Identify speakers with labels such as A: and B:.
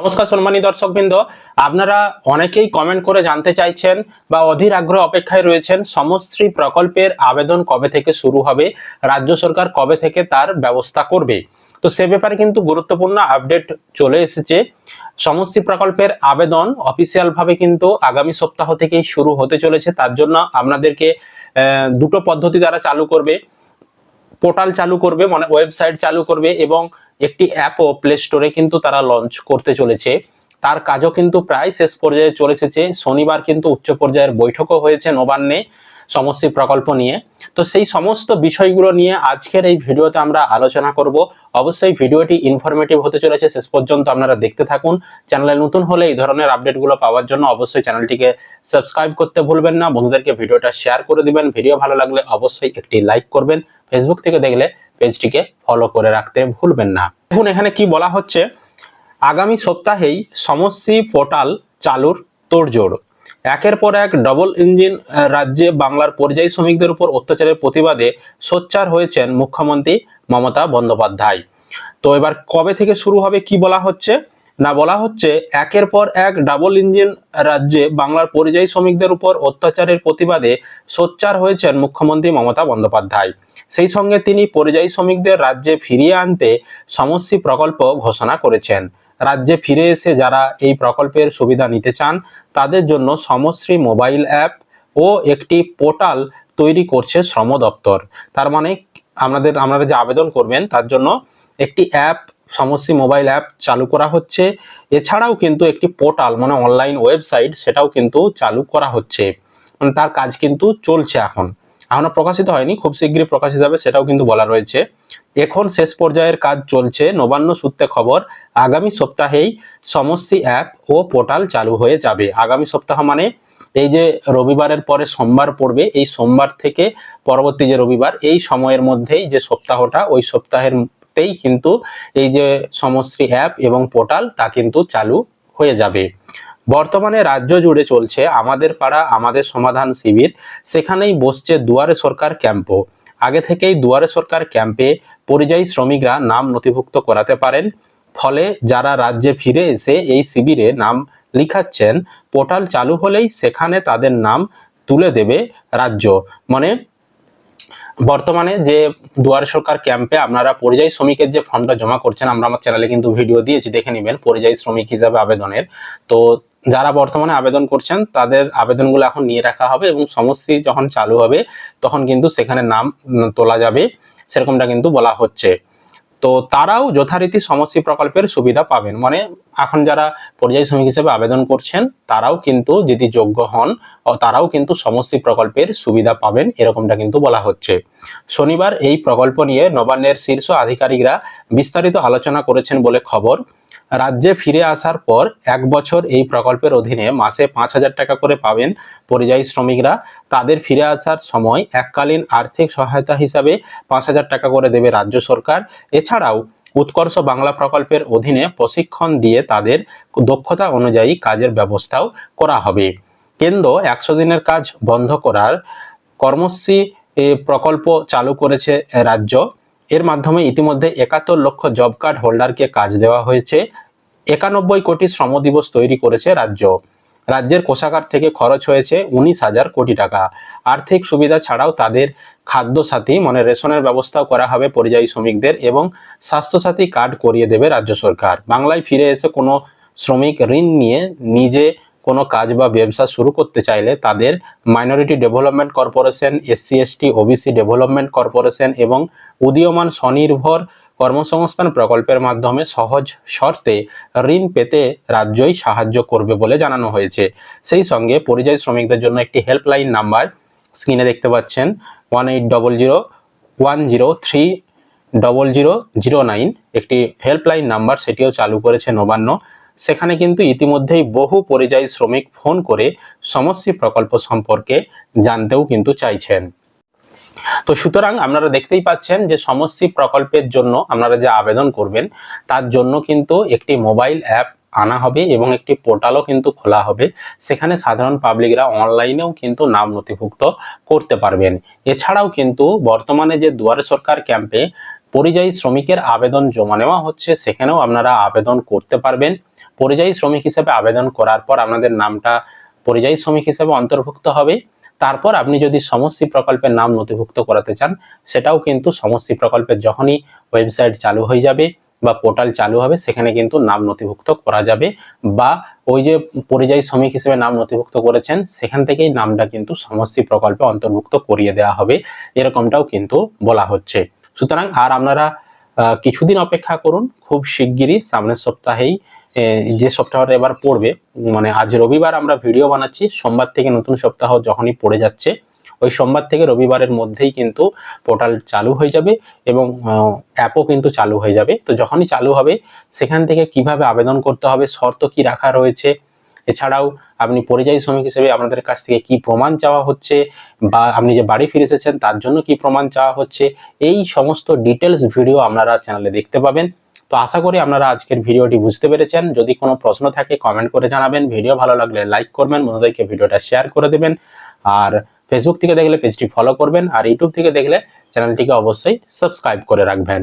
A: নমস্কার সম্মানী দর্শকবৃন্দ। আপনারা অনেকেই কমেন্ট করে জানতে চাইছেন বা অধীর আগ্রহ অপেক্ষায় রয়েছেন সমশ্রী প্রকল্পের আবেদন কবে থেকে শুরু হবে, রাজ্য সরকার কবে থেকে তার ব্যবস্থা করবে। তো সে ব্যাপারে কিন্তু গুরুত্বপূর্ণ আপডেট চলে এসেছে। সমশ্রী প্রকল্পের আবেদন অফিসিয়ালভাবে কিন্তু আগামী সপ্তাহ থেকেই শুরু হতে চলেছে। তার জন্য আপনাদেরকে দুটো পদ্ধতি দ্বারা চালু করবে। পোর্টাল চালু করবে মানে ওয়েবসাইট চালু করবে এবং একটি অ্যাপও প্লে স্টোরে কিন্তু তারা লঞ্চ করতে চলেছে। তার কাজও কিন্তু প্রায় শেষ পর্যায়ে চলে এসেছে। শনিবার কিন্তু উচ্চ পর্যায়ের বৈঠকও হয়েছে নবান্নে। সমষ্টি প্রকল্প নিয়ে। তো সেই সমস্ত বিষয়গুলো নিয়ে আজকের এই ভিডিওতে আমরা আলোচনা করব। অবশ্যই ভিডিওটি ইনফরমেটিভ হতে চলেছে, শেষ পর্যন্ত আপনারা দেখতে থাকুন। চ্যানেলে নতুন হলে এই ধরনের আপডেটগুলো পাওয়ার জন্য অবশ্যই চ্যানেলটিকে সাবস্ক্রাইব করতে ভুলবেন না। বন্ধুদেরকে ভিডিওটা শেয়ার করে দিবেন। ভিডিও ভালো লাগলে অবশ্যই একটি লাইক করবেন। ফেসবুক থেকে দেখলে পেজটিকে ফলো করে রাখতে ভুলবেন না। দেখুন, এখানে কি বলা হচ্ছে? আগামী সপ্তাহেই সমষ্টি পোর্টাল চালুর তোড়জোড়। একের পর এক ডবল ইঞ্জিন রাজ্যে বাংলার পরিযায়ী শ্রমিকদের উপর অত্যাচারের প্রতিবাদে সোচ্চার হয়েছেন মুখ্যমন্ত্রী মমতা বন্দ্যোপাধ্যায়। তো এবার কবে থেকে শুরু হবে কি বলা হচ্ছে? না, বলা হচ্ছে একের পর এক ডাবল ইঞ্জিন রাজ্যে বাংলার পরিযায়ী শ্রমিকদের উপর অত্যাচারের প্রতিবাদে সোচ্চার হয়েছেন মুখ্যমন্ত্রী মমতা বন্দ্যোপাধ্যায়। সেই সঙ্গে তিনি পরিযায়ী শ্রমিকদের রাজ্যে ফিরিয়ে আনতে সমষ্টি প্রকল্প ঘোষণা করেছেন। রাজ্যে ফিরে এসে যারা এই প্রকল্পের সুবিধা নিতে চান, তাদের জন্য সমশ্রী মোবাইল অ্যাপ ও একটি পোর্টাল তৈরি করছে শ্রম দপ্তর। তার মানে আমাদের, আপনারা যে আবেদন করবেন, তার জন্য একটি অ্যাপ, সমশ্রী মোবাইল অ্যাপ চালু করা হচ্ছে। এছাড়াও কিন্তু একটি পোর্টাল মানে অনলাইন ওয়েবসাইট, সেটাও কিন্তু চালু করা হচ্ছে। মানে তার কাজ কিন্তু চলছে এখন। এখনও প্রকাশিত হয়নি, খুব শীঘ্রই প্রকাশিত হবে সেটাও কিন্তু বলা রয়েছে। এখন শেষ পর্যায়ের কাজ চলছে, নবান্ন সূত্রে খবর, আগামী সপ্তাহেই সমষ্টি অ্যাপ ও পোর্টাল চালু হয়ে যাবে। আগামী সপ্তাহ মানে এই যে রবিবারের পরে সোমবার পড়বে, এই সোমবার থেকে পরবর্তী যে রবিবার, এই সময়ের মধ্যেই যে সপ্তাহটা, ওই সপ্তাহের তেই কিন্তু এই যে সমষ্টি অ্যাপ এবং পোর্টাল তা কিন্তু চালু হয়ে যাবে। বর্তমানে রাজ্য জুড়ে চলছে আমাদের পাড়া, আমাদের সমাধান শিবির। সেখানেই বসছে দুয়ারে সরকার ক্যাম্পও। আগে থেকেই দুয়ারে সরকার ক্যাম্পে পরিযায়ী শ্রমিকরা নাম নথিভুক্ত করাতে পারেন। ফলে যারা রাজ্যে ফিরে এসে এই শিবিরে নাম লিখাচ্ছেন, পোর্টাল চালু হলেই সেখানে তাদের নাম তুলে দেবে রাজ্য। মানে বর্তমানে যে দুয়ারে সরকার ক্যাম্পে আপনারা পরিযায়ী শ্রমিকের যে ফর্মটা জমা করছেন, আমরা আমার চ্যানেলে কিন্তু ভিডিও দিয়েছি, দেখে নেবেন পরিযায়ী শ্রমিক হিসাবে আবেদনের। তো যারা বর্তমানে আবেদন করছেন, তাদের আবেদনগুলো এখন নিয়ে রাখা হবে এবং সমষ্টি যখন চালু হবে, তখন কিন্তু সেখানে নাম তোলা যাবে, সেরকমটা কিন্তু বলা হচ্ছে। তো তারাও যথারীতি সমষ্টি প্রকল্পের সুবিধা পাবেন। মানে এখন যারা পরিযায়ী শ্রমিক হিসেবে আবেদন করছেন, তারাও কিন্তু যদি যোগ্য হন, ও তারাও কিন্তু সমষ্টি প্রকল্পের সুবিধা পাবেন, এরকমটা কিন্তু বলা হচ্ছে। শনিবার এই প্রকল্প নিয়ে নবান্নের শীর্ষ আধিকারিকরা বিস্তারিত আলোচনা করেছেন বলে খবর। রাজ্যে ফিরে আসার পর এক বছর এই প্রকল্পের অধীনে মাসে পাঁচ হাজার টাকা করে পাবেন পরিযায়ী শ্রমিকরা। তাদের ফিরে আসার সময় এককালীন আর্থিক সহায়তা হিসাবে পাঁচ হাজার টাকা করে দেবে রাজ্য সরকার। এছাড়াও উৎকর্ষ বাংলা প্রকল্পের অধীনে প্রশিক্ষণ দিয়ে তাদের দক্ষতা অনুযায়ী কাজের ব্যবস্থাও করা হবে। কেন্দ্র একশো দিনের কাজ বন্ধ করার কর্মশ্রী প্রকল্প চালু করেছে রাজ্য। এর মাধ্যমে ইতিমধ্যে একাত্তর লক্ষ জব কার্ড হোল্ডারকে কাজ দেওয়া হয়েছে। একানব্বই কোটি শ্রম দিবস তৈরি করেছে রাজ্য। রাজ্যের কোষাগার থেকে খরচ হয়েছে উনিশ হাজার কোটি টাকা। আর্থিক সুবিধা ছাড়াও তাদের খাদ্য সাথী মানে রেশনের ব্যবস্থাও করা হবে পরিযায়ী শ্রমিকদের এবং স্বাস্থ্যসাথী কার্ড করিয়ে দেবে রাজ্য সরকার। বাংলায় ফিরে এসে কোনো শ্রমিক ঋণ নিয়ে নিজে কোনো কাজ বা ব্যবসা শুরু করতে চাইলে তাদের minority development corporation SC ST OBC development corporation এবং উদীয়মান স্বনির্ভর কর্মসংস্থান প্রকল্পের মাধ্যমে সহজ শর্তে ঋণ পেতে রাজ্যই সাহায্য করবে বলে জানানো হয়েছে। সেই সঙ্গে পরিযায়ী শ্রমিকদের জন্য একটি হেল্পলাইন নাম্বার স্ক্রিনে দেখতে পাচ্ছেন one eight double zero one zero three double zero zero nine একটি হেল্পলাইন নাম্বার সেটিও চালু করেছে নবান্ন। সেখানে কিন্তু ইতিমধ্যেই বহু পরিযায়ী শ্রমিক ফোন করে সমষ্টি প্রকল্প সম্পর্কে জানতেও কিন্তু চাইছেন। তো সুতরাং আপনারা দেখতেই পাচ্ছেন যে সমষ্টি প্রকল্পের জন্য আপনারা যে আবেদন করবেন, তার জন্য কিন্তু একটি মোবাইল অ্যাপ আনা হবে এবং একটি পোর্টালও কিন্তু খোলা হবে। সেখানে সাধারণ পাবলিকরা অনলাইনেও কিন্তু নাম নথিভুক্ত করতে পারবেন। এছাড়াও কিন্তু বর্তমানে যে দুয়ারে সরকার ক্যাম্পে পরিযায়ী শ্রমিকের আবেদন জমা নেওয়া হচ্ছে, সেখানেও আপনারা আবেদন করতে পারবেন। পরিযায়ী শ্রমিক হিসেবে আবেদন করার পর আপনাদের নামটা পরিযায়ী শ্রমিক হিসেবে অন্তর্ভুক্ত হবে। তারপর আপনি যদি সমষ্টি প্রকল্পের নাম নথিভুক্ত করাতে চান, সেটাও কিন্তু সমষ্টি প্রকল্পের যখনই ওয়েবসাইট চালু হয়ে যাবে বা পোর্টাল চালু হবে, সেখানে কিন্তু নাম নথিভুক্ত করা যাবে বা ওই যে পরিযায়ী শ্রমিক হিসেবে নাম নথিভুক্ত করেছেন, সেখান থেকেই নামটা কিন্তু সমষ্টি প্রকল্পে অন্তর্ভুক্ত করিয়ে দেওয়া হবে। এরকমটাও কিন্তু বলা হচ্ছে। সুতরাং আর আপনারা কিছুদিন অপেক্ষা করুন। খুব শিগগিরই সামনের সপ্তাহেই যে সপ্তাহটা এবার পড়বে মানে আজ রবিবার আমরা ভিডিও বানাচ্ছি, সোমবার থেকে নতুন সপ্তাহ যখনই পড়ে যাচ্ছে, ওই সোমবার থেকে রবিবারের মধ্যেই কিন্তু পোর্টাল চালু হয়ে যাবে এবং অ্যাপও কিন্তু চালু হয়ে যাবে। তো যখনই চালু হবে, সেখান থেকে কীভাবে আবেদন করতে হবে, শর্ত কি রাখা রয়েছে, এছাড়াও আপনি পরিযায়ী শ্রমিক হিসেবে আপনাদের কাছ থেকে কি প্রমাণ চাওয়া হচ্ছে বা আপনি যে বাড়ি ফিরে এসেছেন তার জন্য কি প্রমাণ চাওয়া হচ্ছে, এই সমস্ত ডিটেলস ভিডিও আপনারা চ্যানেলে দেখতে পাবেন। তো আশা করি আপনারা আজকের ভিডিওটি বুঝতে পেরেছেন। যদি কোনো প্রশ্ন থাকে কমেন্ট করে জানাবেন। ভিডিও ভালো লাগলে লাইক করবেন, বন্ধুদেরকে ভিডিওটা শেয়ার করে দেবেন। আর ফেসবুক থেকে দেখলে পেজটি ফলো করবেন। আর ইউটিউব থেকে দেখলে চ্যানেলটিকে অবশ্যই সাবস্ক্রাইব করে রাখবেন।